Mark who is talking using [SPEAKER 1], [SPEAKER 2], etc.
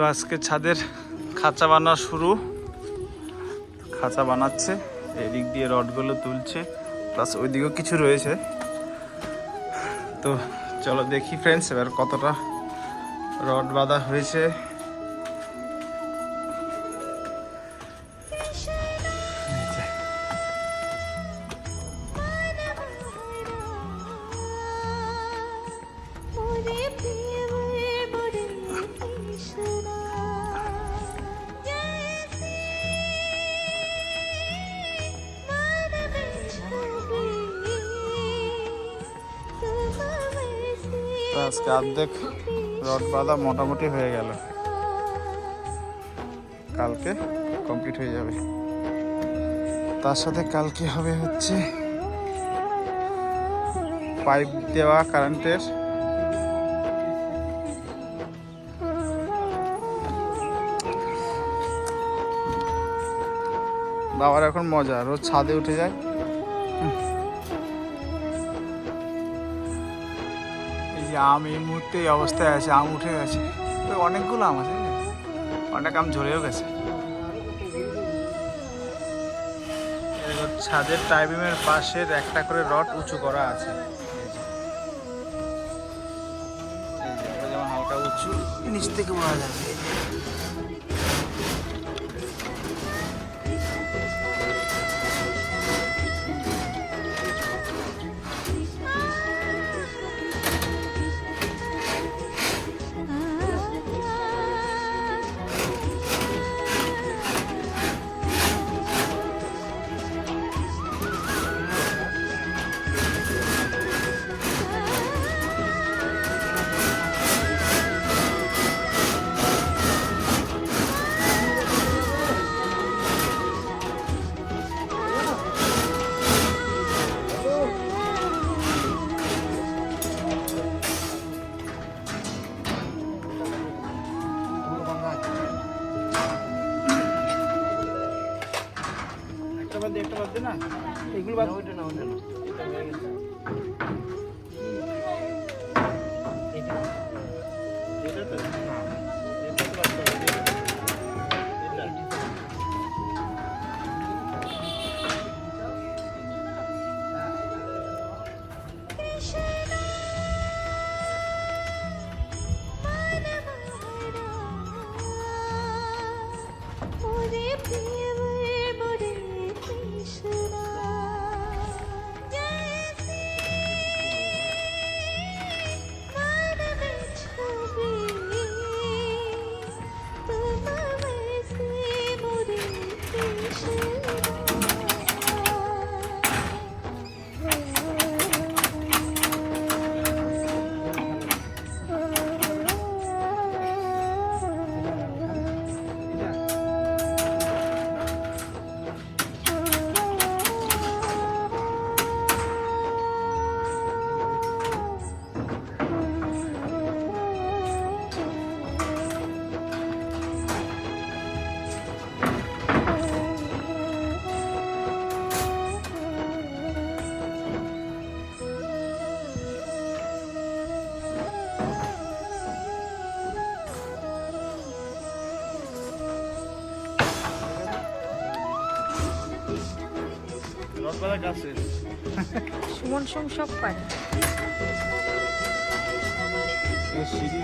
[SPEAKER 1] তো আজকে ছাদের খাঁচা বানা শুরু। খাঁচা বানাচ্ছে, এদিক দিয়ে রডগুলো তুলছে প্লাস ওইদিকেও কিছু রয়েছে। তো চলো দেখি ফ্রেন্ডস এবার কতটা রড বাঁধা হয়েছে। আজকে অর্ধেক রড বাঁধা মোটামুটি হয়ে গেল। কালকে কমপ্লিট হয়ে যাবে। তার সাথে কালকে হবে হচ্ছে পাইপ দেওয়া কারেন্টের। বাবার এখন মজা, রোজ ছাদে উঠে যায়। আম এই মুহূর্তে এই অবস্থায় আছে, আম উঠে গেছে অনেকগুলো আম আছে অনেক আম ঝরেও গেছে। ছাদের টাইবিমের পাশের একটা করে রড উঁচু করা আছে। যেমন হালকা উঁচু, নিচ থেকে বোঝা যাবে বাদ দিয়ে একটা বাদ দে না? এগুলো বাদ ওইটা না ওইটা রড বাঁধা কাজ শেষ।
[SPEAKER 2] সুমন সোম সব পারে
[SPEAKER 1] এই সিঁড়ি